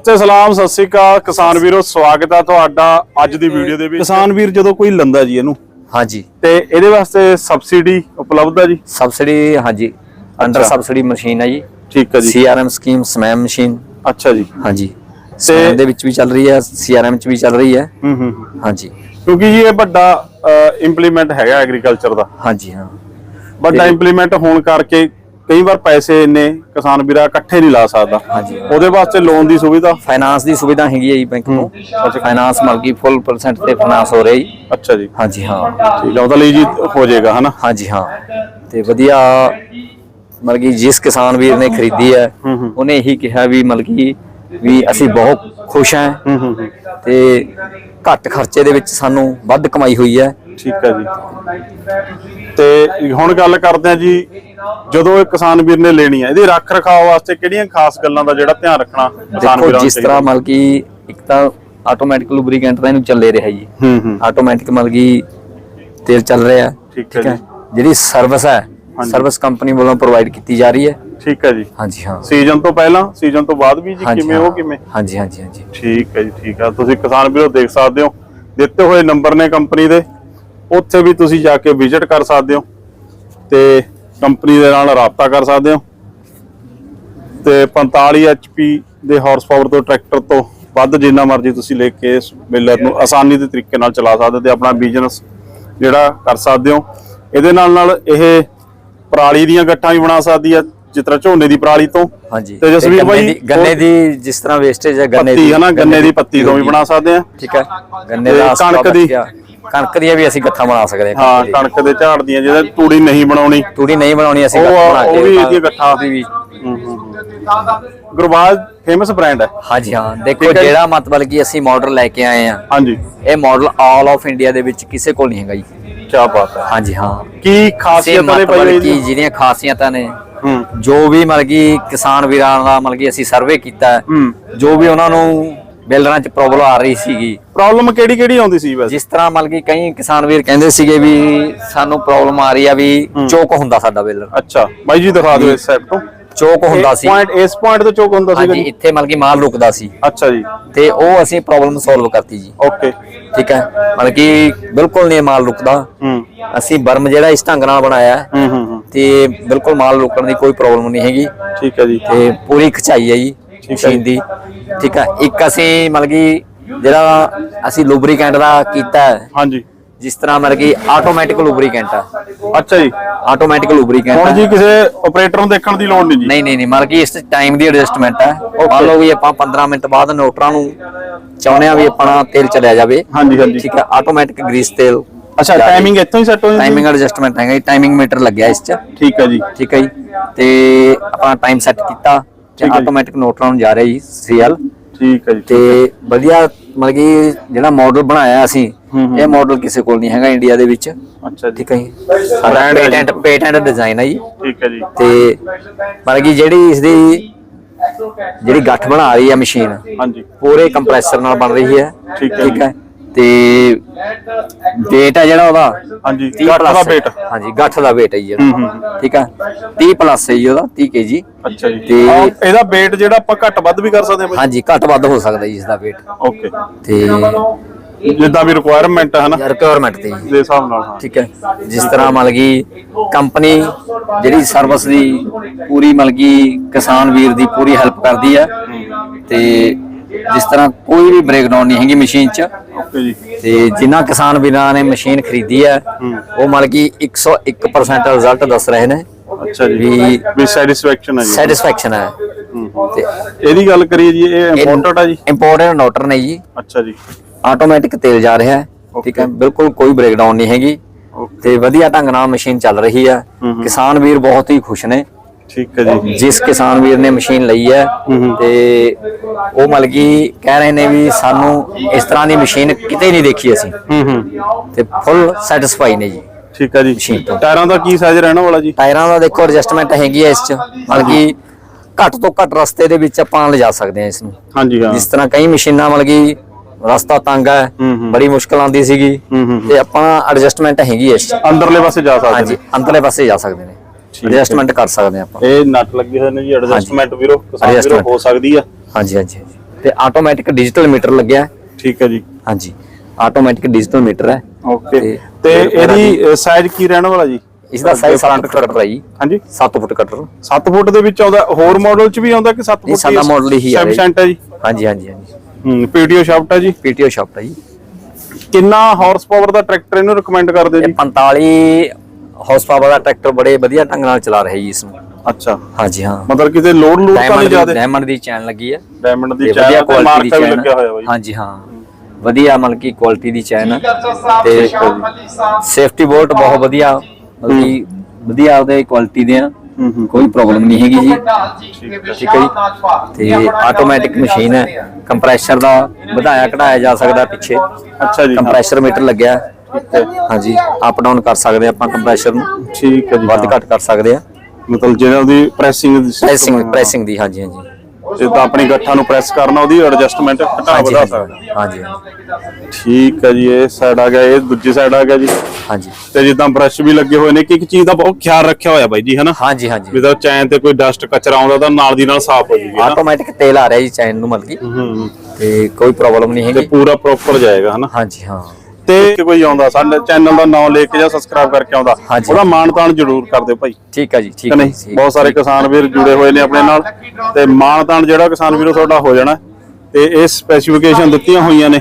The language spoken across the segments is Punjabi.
ਨਮਸਤੇ ਸਲਾਮ ਸਤਿ ਸ੍ਰੀ ਅਕਾਲ। ਕਿਸਾਨ ਵੀਰੋ ਸਵਾਗਤ ਹੈ ਤੁਹਾਡਾ ਅੱਜ ਦੀ ਵੀਡੀਓ ਦੇ ਵਿੱਚ। ਕਿਸਾਨ ਵੀਰ ਜਦੋਂ ਕੋਈ ਲੰਦਾ ਜੀ ਇਹਨੂੰ ਹਾਂਜੀ। ਤੇ ਇਹਦੇ ਵਾਸਤੇ ਸਬਸਿਡੀ ਉਪਲਬਧ ਹੈ ਜੀ? ਸਬਸਿਡੀ ਹਾਂਜੀ। ਅੰਡਰ। ਸਬਸਿਡੀ ਮਸ਼ੀਨ ਹੈ ਜੀ। ਠੀਕ ਹੈ ਜੀ। ਸੀਆਰਐਮ ਸਕੀਮ ਸਮੈਮ ਮਸ਼ੀਨ। ਅੱਛਾ ਜੀ। ਹਾਂਜੀ। ਸਮੈਮ ਦੇ ਵਿੱਚ ਵੀ ਚੱਲ ਰਹੀ ਹੈ ਸੀਆਰਐਮ ਚ ਵੀ ਚੱਲ ਰਹੀ ਹੈ। ਹੂੰ ਹੂੰ ਹਾਂਜੀ। ਕਿਉਂਕਿ ਜੀ ਇਹ ਵੱਡਾ ਇੰਪਲੀਮੈਂਟ ਹੈਗਾ ਐਗਰੀਕਲਚਰ ਦਾ। ਹਾਂਜੀ ਹਾਂ। ਵੱਡਾ ਇੰਪਲੀਮੈਂਟ ਹੋਣ ਕਰਕੇ ਕਈ ਵਾਰ ਪੈਸੇ ਇੰਨੇ ਕਿਸਾਨ ਵੀਰਾ ਇਕੱਠੇ ਨਹੀਂ ਲਾ ਸਕਦਾ। ਉਹਦੇ ਵਾਸਤੇ ਲੋਨ ਦੀ ਸੁਵਿਧਾ? ਫਾਈਨਾਂਸ ਦੀ ਸੁਵਿਧਾ ਹੈਗੀ ਹੈ ਜੀ ਬੈਂਕ ਤੋਂ। ਫਾਈਨਾਂਸ ਮਲਕੀ ਫੁੱਲ ਪਰਸੈਂਟ ਤੇ ਫਾਈਨਾਂਸ ਹੋ ਰਹੀ ਅੱਛਾ ਜੀ। ਹਾਂਜੀ ਹਾਂ। ਠੀਕ ਹੈ ਉਹਦੇ ਲਈ ਜੀ ਹੋ ਜਾਏਗਾ ਹਨਾ? ਹਾਂਜੀ ਹਾਂ। ਤੇ ਵਧੀਆ ਮਲਕੀ ਜਿਸ ਕਿਸਾਨ ਵੀਰ ਨੇ ਖਰੀਦੀ ਹੈ ਉਹਨੇ ਇਹੀ ਕਿਹਾ ਵੀ ਮਲਕੀ ਵੀ ਅਸੀਂ ਬਹੁਤ ਖੁਸ਼ ਹੂੰ। ਤੇ ਘੱਟ ਖਰਚੇ ਦੇ ਵਿੱਚ ਸਾਨੂੰ ਵੱਧ ਕਮਾਈ ਹੋਈ ਹੈ। ਠੀਕ ਹੈ ਜੀ। ਤੇ ਹੁਣ ਗੱਲ ਕਰਦੇ ਆ ਜੀ ਜਦੋਂ ਇਹ ਕਿਸਾਨ ਵੀਰ ਨੇ ਲੈਣੀ ਹੈ ਇਹਦੀ ਰੱਖ ਰਖਾਵ ਵਾਸਤੇ ਕਿਹੜੀਆਂ ਖਾਸ ਗੱਲਾਂ ਦਾ ਜਿਹੜਾ ਧਿਆਨ ਰੱਖਣਾ ਕਿਸਾਨ ਵੀਰਾਂ ਨੂੰ ਜਿਸ ਤਰ੍ਹਾਂ ਮਤਲਬ ਕਿ ਇੱਕ ਤਾਂ ਆਟੋਮੈਟਿਕ ਲੁਬਰੀਕੈਂਟ ਦਾ ਇਹਨੂੰ ਚੱਲੇ ਰਿਹਾ ਜੀ। ਹੂੰ ਹੂੰ। ਆਟੋਮੈਟਿਕ ਮਤਲਬ ਕਿ ਤੇਲ ਚੱਲ ਰਿਹਾ। ਠੀਕ ਹੈ ਜਿਹੜੀ ਸਰਵਿਸ ਹੈ। ਸਰਵਿਸ ਕੰਪਨੀ ਵੱਲੋਂ ਪ੍ਰੋਵਾਈਡ ਕੀਤੀ ਜਾ ਰਹੀ ਹੈ। ਠੀਕ ਹੈ ਜੀ। ਹਾਂਜੀ ਹਾਂ। ਸੀਜ਼ਨ ਤੋਂ ਪਹਿਲਾਂ? ਸੀਜ਼ਨ ਤੋਂ ਬਾਅਦ ਵੀ ਜੀ ਕਿਵੇਂ ਹਾਂ। ਉਹ ਕਿਵੇਂ? ਹਾਂਜੀ ਹਾਂਜੀ ਹਾਂਜੀ। ਠੀਕ ਹੈ ਜੀ ਠੀਕ ਆ ਤੁਸੀਂ ਕਿਸਾਨ ਵੀਰੋ ਦੇਖ ਸਕਦੇ ਹੋ। ਦਿੱਤੇ ਹੋਏ ਨੰਬਰ ਨੇ ਕੰਪਨੀ ਦੇ। ਉੱਥੇ ਵੀ ਤੁਸੀਂ ਜਾ ਕੇ ਵਿਜ਼ਿਟ ਕਰ ਸਕਦੇ ਹੋ ਤੇ ਕੰਪਨੀ ਦੇ ਨਾਲ ਰਾਬਤਾ ਕਰ ਸਕਦੇ ਹੋ। ਤੇ 45 HP ਦੇ ਹਾਰਸ ਪਾਵਰ ਤੋਂ ਟਰੈਕਟਰ ਤੋਂ ਵੱਧ ਜਿੰਨਾ ਮਰਜ਼ੀ ਤੁਸੀਂ ਲੈ ਕੇ ਇਸ ਬੇਲਰ ਨੂੰ ਆਸਾਨੀ ਦੇ ਤਰੀਕੇ ਨਾਲ ਚਲਾ ਸਕਦੇ ਹੋ ਤੇ ਆਪਣਾ ਬਿਜ਼ਨਸ ਜਿਹੜਾ ਕਰ ਸਕਦੇ ਹੋ। ਇਹਦੇ ਨਾਲ ਨਾਲ ਇਹ ਪਰਾਲੀ ਦੀਆਂ ਗੱਠਾਂ ਵੀ ਬਣਾ ਸਕਦੀ ਹੈ ਜਿਸ ਤਰ੍ਹਾਂ ਝੋਨੇ ਦੀ ਪਰਾਲੀ ਤੋਂ। ਹਾਂਜੀ। ਤੇ ਜਸਵੀਰ ਦੀ- ਗੰਨੇ ਦੀ ਜਿਸ ਤਰ੍ਹਾਂ ਵੇਸਟੇਜ ਹੈ ਗੰਨੇ ਪੱਤੀ ਦੀ ਹੈ ਨਾ ਗੰਨੇ ਦੀ ਪੱਤੀ ਤੋਂ ਵੀ ਬਣਾ ਸਕਦੇ ਆ ਠੀਕ ਹੈ। ਗੰਨੇ ਦਾ ਕਣਕ ਦੀ ਕਣਕ ਦੀਆਂ ਵੀ ਅਸੀਂ ਗੱਠਾਂ ਬਣਾ ਸਕਦੇ ਹਾਂ ਹਾਂ ਕਣਕ ਦੀ। ਦੇ ਝਾੜ ਦੀਆਂ ਜਿਹਦੇ ਤੂੜੀ ਨਹੀਂ ਬਣਾਉਣੀ। ਤੂੜੀ ਨਹੀਂ ਬਣਾਉਣੀ ਅਸੀਂ ਉਹ- ਗੱਠ ਬਣਾ ਉਹ ਕੇ ਵੀ ਇਹਦੀਆਂ ਗੱਠਾਂ। ਉਹਦੀ ਵੀ ਗੁਰਬਾਜ ਫੇਮਸ ਬ੍ਰਾਂਡ ਹੈ। ਹਾਂਜੀ ਹਾਂ। ਦੇਖੋ। ਜਿਹੜਾ ਮਤਲਬ ਕਿ ਅਸੀਂ ਮਾਡਲ ਲੈ ਕੇ ਆਏ ਆ ਹਾਂਜੀ। ਇਹ ਮਾਡਲ ਆਲ ਆਫ ਇੰਡੀਆ ਦੇ ਵਿੱਚ ਕਿਸੇ ਕੋਲ ਨਹੀਂ ਹੈਗਾ ਜੀ। ਕੀ ਬਾਤ ਹੈ। ਹਾਂਜੀ ਹਾਂ। ਕੀ ਖਾਸੀਅਤ ਨੇ ਭਾਈ ਕਿ ਇਹਦੀ? ਜਿਹੜੀਆਂ ਖਾਸੀਅਤਾਂ ਨੇ ਹੂੰ। ਜੋ ਵੀ ਮਤਲਬ ਕਿ ਕਿਸਾਨ ਵੀਰਾਂ ਦਾ ਮਤਲਬ ਕਿ ਅਸੀਂ ਸਰਵੇ ਕੀਤਾ ਜੋ ਵੀ ਉਹਨਾਂ ਨੂੰ ਬਿਲਡਰਾਂ 'ਚ ਪ੍ਰੋਬਲਮ ਆ ਰਹੀ ਸੀਗੀ। ਪ੍ਰੋਬਲਮ ਕਿਹੜੀ ਕਿਹੜੀ ਆਉਂਦੀ ਸੀ ਵੈਸੇ? ਜਿਸ ਤਰ੍ਹਾਂ ਮਤਲਬ ਕਿ ਕਈ ਕਿਸਾਨ ਵੀਰ ਕਹਿੰਦੇ ਸੀਗੇ ਵੀ ਸਾਨੂੰ ਪ੍ਰੋਬਲਮ ਆ ਰਹੀ ਆ ਵੀ ਚੋਕ ਹੁੰਦਾ ਸਾਡਾ ਬਿਲਡਰ। ਅੱਛਾ ਬਾਈ ਜੀ ਦਿਖਾ ਦਿਓ ਇਸ ਸਾਈਡ ਤੋਂ। ਚੋਕ ਹੁੰਦਾ ਸੀ। ਪੁਆਇੰਟ ਇਸ ਪੁਆਇੰਟ ਤੋਂ ਚੋਕ ਹੁੰਦਾ ਹਾਂਜੀ ਸੀ ਇੱਥੇ ਮਤਲਬ ਕਿ ਮਾਲ ਰੁਕਦਾ ਸੀ। ਅੱਛਾ ਜੀ। ਤੇ ਉਹ ਅਸੀਂ ਪ੍ਰੋਬਲਮ ਸੋਲਵ ਕਰਤੀ ਜੀ। ਓਕੇ ਠੀਕ ਹੈ? ਮਤਲਬ ਕਿ ਬਿਲਕੁਲ ਨਹੀਂ ਮਾਲ ਰੁਕਦਾ। ਹੂੰ। ਅਸੀਂ ਬਰਮ ਜਿਹੜਾ ਇਸ ਢੰਗ ਨਾਲ ਬਣਾਇਆ। ਹੈ ਹੂੰ ਹੂੰ। ਹੂੰ ਤੇ ਬਿਲਕੁਲ ਮਾਲ ਰੁਕਣ ਦੀ ਕੋਈ ਪ੍ਰੋਬਲਮ ਨਹੀਂ ਹੈਗੀ। ਠੀਕ ਹੈ ਜੀ। ਤੇ ਪੂਰੀ ਖਚਾਈ ਹੈ ਜੀ। ਮਸ਼ੀਨ ਦੀ। ਠੀਕ ਹੈ ਇੱਕ ਅਸੀਂ ਮਤਲਬ ਕਿ ਜਿਹੜਾ ਅਸੀਂ ਲੂਬਰੀਕੈਂਟ ਦਾ ਕੀਤਾ ਹੈ, ਹਾਂਜੀ। ਜਿਸ ਤਰ੍ਹਾਂ ਮਤਲਬ ਕਿ ਆਟੋਮੈਟਿਕ ਲੂਬਰੀਕੈਂਟ ਆ। ਅੱਛਾ ਜੀ। ਆਟੋਮੈਟਿਕ ਲੂਬਰੀਕੈਂਟ ਹੁਣ ਜੀ ਕਿਸੇ ਆਪਰੇਟਰ ਨੂੰ ਦੇਖਣ ਦੀ ਲੋੜ ਨਹੀਂ ਜੀ? ਨਹੀਂ ਨਹੀਂ ਨਹੀਂ ਮਤਲਬ ਕਿ ਇਸ ਟਾਈਮ ਦੀ ਐਡਜਸਟਮੈਂਟ ਹੈ ਮੰਨ ਲਓ ਵੀ ਆਪਾਂ 15 ਮਿੰਟ ਬਾਅਦ ਨੋਟਰਾਂ ਨੂੰ ਚਾਹੁੰਦੇ ਆ ਵੀ ਆਪਣਾ ਤੇਲ ਚਲਿਆ ਜਾਵੇ। ਹਾਂਜੀ ਹਾਂਜੀ। ਠੀਕ ਹੈ ਆਟੋਮੈਟਿਕ ਗ੍ਰੀਸ ਤੇਲ। ਅੱਛਾ ਟਾਈਮਿੰਗ ਇੱਥੋਂ ਹੀ ਸੈੱਟ ਹੋ ਜਾਂਦੀ ਟਾਈਮਿੰਗ ਐਡਜਸਟਮੈਂਟ ਹੈਗਾ ਜੀ ਟਾਈਮਿੰਗ ਮੀਟਰ ਲੱਗਿਆ ਇਸ 'ਚ। ਠੀਕ ਹੈ ਜੀ। ਠੀਕ ਹੈ ਜੀ ਤੇ ਆਪਣਾ ਟਾਈਮ ਸੈੱਟ ਕੀਤਾ। ਤੇ। ਆਟੋਮੈਟਿਕ ਨੋਟਰਾਂ ਨੂੰ ਜਾ ਰਿਹਾ ਜੀ ਸੀਐਲ ਠੀਕ ਹੈ ਜੀ ਤੇ ਵਧੀਆ ਮਤਲਬ ਕਿ ਜਿਹੜਾ ਮਾਡਲ ਬਣਾਇਆ ਅਸੀਂ। ਇਹ ਮਾਡਲ ਕਿਸੇ ਕੋਲ ਨਹੀਂ ਹੈਗਾ ਇੰਡੀਆ ਦੇ ਵਿੱਚ। ਅੱਛਾ ਠੀਕ ਹੈ ਜੀ। ਜੀ। ਪੇਟੈਂਟ ਪੇਟੈਂਟ ਡਿਜ਼ਾਈਨ ਹੈ ਜੀ। ਠੀਕ ਹੈ ਜੀ। ਤੇ ਮਤਲਬ ਕਿ ਜਿਹੜੀ ਇਸ ਦੀ ਜਿਹੜੀ ਗੱਠ ਬਣਾ ਰਹੀ ਹੈ ਮਸ਼ੀਨ ਹਾਂਜੀ। ਪੂਰੇ ਕੰਪਰੈਸਰ ਨਾਲ ਬਣ ਰਹੀ ਹੈ। ਠੀਕ। ਹੈ। ਤੇ weight ਹੈ ਜਿਹੜਾ ਉਹਦਾ? ਹਾਂਜੀ 30 ਗੱਠ ਦਾ plus weight। ਹਾਂਜੀ ਗੱਠ ਦਾ weight ਹੈ ਜੀ ਹੂੰ ਇਹਦਾ ਹੂੰ। ਠੀਕ ਹੈ 30 ਪਲੱਸ ਹੈ ਜੀ ਉਹਦਾ 30 ਕੇਜੀ ਅੱਛਾ ਜੀ। ਤੇ- ਆਹ, ਇਹਦਾ weight ਜਿਹੜਾ ਆਪਾਂ ਘੱਟ ਵੱਧ ਵੀ ਕਰ ਸਕਦੇ ਹਾਂ ਹਾਂਜੀ ਘੱਟ ਵੱਧ ਹੋ ਸਕਦਾ ਜੀ ਇਸ ਦਾ weight ਓਕੇ ਤੇ ਜਿੱਦਾਂ ਵੀ ਰਿਕੁਆਇਰਮੈਂਟ ਹੈ ਨਾ ਰਿਕੁਆਇਰਮੈਂਟ ਤੇ ਜੀ। ਦੇ ਹਿਸਾਬ ਨਾਲ ਹਾਂ। ਠੀਕ ਹੈ। ਜਿਸ ਤਰ੍ਹਾਂ ਮਤਲਬ ਕਿ ਕੰਪਨੀ ਜਿਹੜੀ ਸਰਵਿਸ ਦੀ ਪੂਰੀ ਮਤਲਬ ਕਿ ਕਿਸਾਨ ਵੀਰ ਦੀ ਪੂਰੀ ਹੈਲਪ ਕਰਦੀ ਹੈ। ਤੇ ਜਿਸ ਤਰ੍ਹਾਂ ਕੋਈ ਵੀ ਬ੍ਰੇਕਡਾਊਨ ਨਹੀਂ ਹੈਗੀ ਮਸ਼ੀਨ 'ਚ। ਓਕੇ ਜੀ। ਤੇ ਜਿਨ੍ਹਾਂ ਕਿਸਾਨ ਵੀਰਾਂ ਨੇ ਮਸ਼ੀਨ ਖਰੀਦੀ ਹੈ ਉਹ ਮਤਲਬ ਕਿ 101% ਰਿਜ਼ਲਟ ਦੱਸ ਰਹੇ ਨੇ। ਅੱਛਾ ਜੀ। ਵੀ ਵੀ ਸੈਟੀਸਫੈਕਸ਼ਨ ਹੈ ਜੀ। ਸੈਟੀਸਫੈਕਸ਼ਨ ਹੈ। ਤੇ ਇਹਦੀ ਗੱਲ ਕਰੀਏ ਜੀ ਇਹ ਇੰਪੋਰਟਡ ਹੈ ਜੀ? ਇੰਪੋਰਟੈਂਟ ਨੋਟਰ ਨੇ ਜੀ। ਅੱਛਾ ਜੀ। ਆਟੋਮੈਟਿਕ ਤੇਲ ਜਾ ਰਿਹਾ ਹੈ। ਠੀਕ ਹੈ ਬਿਲਕੁਲ ਕੋਈ ਬ੍ਰੇਕਡਾਊਨ ਨਹੀਂ ਹੈਗੀ। ਤੇ ਵਧੀਆ ਢੰਗ ਨਾਲ ਮਸ਼ੀਨ ਚੱਲ ਰਹੀ ਹੂੰ। ਕਿਸਾਨ ਵੀਰ ਬਹੁਤ ਹੀ ਖੁਸ਼ ਨੇ। ਠੀਕ ਹੈ ਜੀ। ਜਿਸ ਕਿਸਾਨ ਵੀਰ ਨੇ ਮਸ਼ੀਨ ਲਈ ਹੈ ਹੂੰ ਹੂੰ। ਤੇ ਉਹ ਕਿ ਕਹਿ ਰਹੇ ਨੇ ਵੀ ਸਾਨੂੰ ਇਸ ਤਰ੍ਹਾਂ ਦੀ ਮਸ਼ੀਨ ਕਿਤੇ ਨਹੀਂ ਦੇਖੀ ਅਸੀਂ। ਹੂੰ ਹੂੰ। ਤੇ ਫੁੱਲ ਸੈਟੀਸਫਾਈ ਨੇ ਜੀ। ਠੀਕ ਹੈ ਜੀ। ਟਾਇਰਾਂ ਦਾ ਕੀ ਸਾਈਜ਼ ਰਹਿਣ ਵਾਲਾ ਜੀ? ਟਾਇਰਾਂ ਦਾ ਦੇਖੋ ਐਡਜਸਟਮੈਂਟ ਹੈਗੀ ਹੈ ਇਸ ਚ। ਕਿ ਘੱਟ ਤੋਂ ਘੱਟ ਰਸਤੇ ਦੇ ਵਿੱਚ ਆਪਾਂ ਲਿਜਾ ਸਕਦੇ ਹਾਂ ਇਸ ਨੂੰ। ਹਾਂਜੀ ਹਾਂ। ਜਿਸ ਤਰ੍ਹਾਂ ਕਈ ਮਸ਼ੀਨਾਂ ਕਿ ਰਸਤਾ ਤੰਗ ਹੈ ਹੂੰ ਹੂੰ। ਬੜੀ ਮੁਸ਼ਕਲ ਆਉਂਦੀ ਸੀਗੀ ਹੂੰ ਹੂੰ ਤੇ ਆਪਾਂ ਐਡਜਸਟਮੈਂਟ ਹੈਗੀ ਹੈ ਇਸ ਚ। ਅੰਦਰਲੇ ਪਾਸੇ ਜਾ ਸਕਦੇ ਹਾਂਜੀ ਨੇ। ਅੰਦਰਲੇ ਪਾਸੇ ਜਾ ਸਕਦੇ ਨੇ। ਹੈ। ਐਡਜਸਟਮੈਂਟ ਕਰ ਸਕਦੇ ਹਾਂ ਆਪਾਂ। ਇਹ ਨਟ ਲੱਗੇ ਹੋਏ ਨੇ ਜੀ ਐਡਜਸਟਮੈਂਟ ਵੀਰੋ ਕਿਸਾਨ ਵੀਰੋ। ਹੋ ਸਕਦੀ ਆ। ਹਾਂਜੀ ਹਾਂਜੀ ਤੇ ਆਟੋਮੈਟਿਕ ਡਿਜੀਟਲ ਮੀਟਰ ਲੱਗਿਆ ਹੈ। ਠੀਕ ਹੈ ਜੀ। ਹਾਂਜੀ। ਆਟੋਮੈਟਿਕ ਡਿਜੀਟਲ ਮੀਟਰ ਹੈ। ਓਕੇ ਤੇ- ਇਹਦੀ ਸਾਈਜ਼ ਕੀ ਰਹਿਣ ਵਾਲਾ ਜੀ? ਇਸ ਦਾ ਸਾਈਜ਼ 7 ਫੁੱਟ ਕਟਰ ਹੈ ਜੀ। ਹਾਂਜੀ। 7 ਫੁੱਟ ਕਟਰ 7 ਫੁੱਟ ਦੇ ਵਿੱਚ ਆਉਂਦਾ ਹੋਰ ਮਾਡਲ ਚ ਵੀ ਆਉਂਦਾ ਕਿ 7 ਇਹ ਫੁੱਟ ਸਾਡਾ ਮਾਡਲ ਹੀ ਆ ਸੈਮਸੰਗ ਹੈ ਜੀ? ਹਾਂਜੀ ਹਾਂਜੀ ਹਾਂਜੀ। ਹੂੰ ਪੀਡੀਓ ਸ਼ਾਫਟ ਹੈ ਜੀ? ਪੀਟੀਓ ਸ਼ਾਪ ਹੈ ਜੀ। ਕਿੰਨਾ ਹਾਰਸ ਪਾਵਰ ਦਾ ਟਰੈਕਟਰ ਇਹਨੂੰ ਰეკਮੈਂਡ ਕਰਦੇ ਹੋ ਜੀ 45 ਹਾਰਸ ਪਾਵਰ ਦਾ ਟਰੈਕਟਰ ਬੜੇ ਵਧੀਆ ਢੰਗ ਨਾਲ ਚਲਾ ਰਿਹਾ ਜੀ ਇਸ ਨੂੰ। ਅੱਛਾ। ਹਾਂਜੀ ਹਾਂ। ਮਤਲਬ ਕਿਤੇ ਲੋਡ ਲੋਡ ਤਾਂ ਨਹੀਂ ਜ਼ਿਆਦਾ? ਡਾਇਮੰਡ ਦੀ ਚੈਨ ਲੱਗੀ ਹੈ ਡਾਇਮੰਡ ਦੀ ਚੈਨ ਵਧੀਆ ਕੁਆਲਿਟੀ ਦੀ ਚੈਨ ਲੱਗਿਆ ਹੋਇਆ ਬਾਈ। ਹਾਂਜੀ ਹਾਂ। ਵਧੀਆ ਮਤਲਬ ਕਿ ਕੁਆਲਿਟੀ ਦੀ ਚੈਨ ਹੈ ਤੇ ਸੇਫਟੀ ਬੋਲਟ ਬਹੁਤ ਵਧੀਆ ਮਤਲਬ ਕਿ ਵਧੀਆ ਉਹਦੇ ਕੁਆਲਿਟੀ ਦੇ ਆ। ਕੋਈ ਪ੍ਰੋਬਲਮ ਨਹੀਂ ਹੈਗੀ ਜੀ। ਠੀਕ ਹੈ ਜੀ। ਤੇ ਆਟੋਮੈਟਿਕ ਮਸ਼ੀਨ ਹੈ ਕੰਪਰੈਸ਼ਰ ਦਾ ਵਧਾਇਆ ਘਟਾਇਆ ਜਾ ਸਕਦਾ ਪਿੱਛੇ। ਅੱਛਾ ਜੀ ਕੰਪਰੈਸ਼ਰ ਮੀਟਰ ਲੱਗਿਆ। ਹੈ। ਹਾਂਜੀ ਅਪ ਡਾਊਨ ਕਰ ਸਕਦੇ ਆਪਾਂ ਕੰਪਰੈਸ਼ਰ ਨੂੰ। ਠੀਕ ਹੈ ਜੀ। ਵੱਧ। ਘੱਟ ਕਰ ਸਕਦੇ ਆ ਮਤਲਬ ਜਿਹੜਾ ਉਹਦੀ ਪ੍ਰੈਸਿੰਗ ਪ੍ਰੈਸਿੰਗ ਪ੍ਰੈਸਿੰਗ ਦੀ ਹਾਂਜੀ ਹਾਂਜੀ। ਜਿੱਦਾਂ ਆਪਣੀ ਗੱਠਾਂ ਨੂੰ ਪ੍ਰੈਸ ਕਰਨਾ ਉਹਦੀ ਐਡਜਸਟਮੈਂਟ ਘਟਾ ਵਧਾ ਸਕਦਾ। ਹਾਂਜੀ। ਠੀਕ ਹੈ ਜੀ ਇਹ ਸਾਈਡ ਆ ਗਿਆ ਇਹ ਦੂਜੀ ਸਾਈਡ ਆ ਗਿਆ ਜੀ। ਹਾਂਜੀ। ਤੇ ਜਿੱਦਾਂ ਬ੍ਰਸ਼ ਵੀ ਲੱਗੇ ਹੋਏ ਨੇ ਕਿ ਇੱਕ ਚੀਜ਼ ਦਾ ਬਹੁਤ ਖਿਆਲ ਰੱਖਿਆ ਹੋਇਆ ਬਾਈ ਜੀ ਹਨਾ? ਹਾਂਜੀ ਹਾਂਜੀ। ਤਾਂ ਚੈਨ ਤੇ ਕੋਈ ਡਸਟ ਕਚਰਾ ਆਉਂਦਾ ਤਾਂ ਨਾਲ ਦੀ ਨਾਲ ਸਾਫ਼ ਹੋ ਜੂਗੀ ਆਟੋਮੈਟਿਕ ਤੇਲ ਆ ਰਿਹਾ ਜੀ ਚੈਨ ਨੂੰ ਮਤਲਬ ਕਿ। ਹੂੰ ਤੇ ਕੋਈ ਪ੍ਰੋਬਲਮ ਨਹੀਂ ਤੇ ਹੈਗੀ। ਪੂਰਾ ਪ੍ਰੋਪਰ ਜਾਏਗਾ ਹਨਾ? ਹਾਂਜੀ ਹਾਂ। ਤੇ ਕੋਈ ਆਉਂਦਾ ਸਾਡੇ ਚੈਨਲ ਦਾ ਨਾਮ ਲੈ ਕੇ ਜਾਂ ਸਬਸਕ੍ਰਾਈਬ ਕਰਕੇ ਆਉਂਦਾ ਹਾਂਜੀ। ਉਹਦਾ ਮਾਣ ਤਾਣ ਜ਼ਰੂਰ ਕਰ ਦਿਓ ਭਾਈ। ਠੀਕ ਹੈ ਜੀ ਕਿ ਠੀਕ ਹੈ ਨਹੀਂ। ਬਹੁਤ ਸਾਰੇ ਕਿਸਾਨ ਵੀਰ ਜੁੜੇ ਹੋਏ ਨੇ ਆਪਣੇ ਨਾਲ ਤੇ ਮਾਣ ਤਾਣ ਜਿਹੜਾ ਕਿਸਾਨ ਵੀਰੋ ਤੁਹਾਡਾ ਹੋ ਜਾਣਾ ਤੇ ਇਹ ਸਪੈਸੀਫਿਕੇਸ਼ਨ ਦਿੱਤੀਆਂ ਹੋਈਆਂ ਨੇ।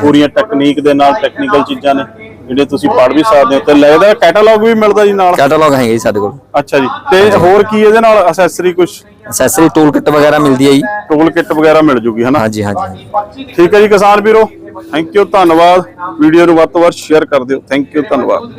ਪੂਰੀਆਂ ਟੈਕਨੀਕ ਦੇ ਨਾਲ ਟੈਕਨੀਕਲ ਚੀਜ਼ਾਂ ਨੇ ਜਿਹੜੇ ਤੁਸੀਂ ਪੜ੍ਹ ਵੀ ਸਕਦੇ ਹੋ ਤੇ ਲੱਗਦਾ ਕੈਟਾਲੌਗ ਵੀ ਮਿਲਦਾ ਜੀ ਨਾਲ? ਕੈਟਾਲੌਗ ਹੈਗੇ ਜੀ ਸਾਡੇ ਕੋਲ। ਅੱਛਾ ਜੀ ਤੇ ਹੋਰ ਕੀ ਇਹਦੇ ਨਾਲ ਅਸੈਸਰੀ ਕੁਝ ਐਕਸੈਸਰੀ ਟੂਲ ਕਿੱਟ ਵਗੈਰਾ ਮਿਲਦੀ ਹੈ ਜੀ। ਟੂਲ ਕਿੱਟ ਵਗੈਰਾ ਮਿਲ ਜੂਗੀ ਹਨਾ? ਹਾਂਜੀ ਹਾਂਜੀ ਹਾਂਜੀ। ਠੀਕ ਹੈ ਜੀ ਕਿਸਾਨ ਵੀਰੋ ਥੈਂਕ ਯੂ ਧੰਨਵਾਦ। ਵੀਡੀਓ ਨੂੰ ਵੱਧ ਤੋਂ ਵੱਧ ਸ਼ੇਅਰ ਕਰ ਦਿਓ। ਥੈਂਕ ਯੂ ਧੰਨਵਾਦ।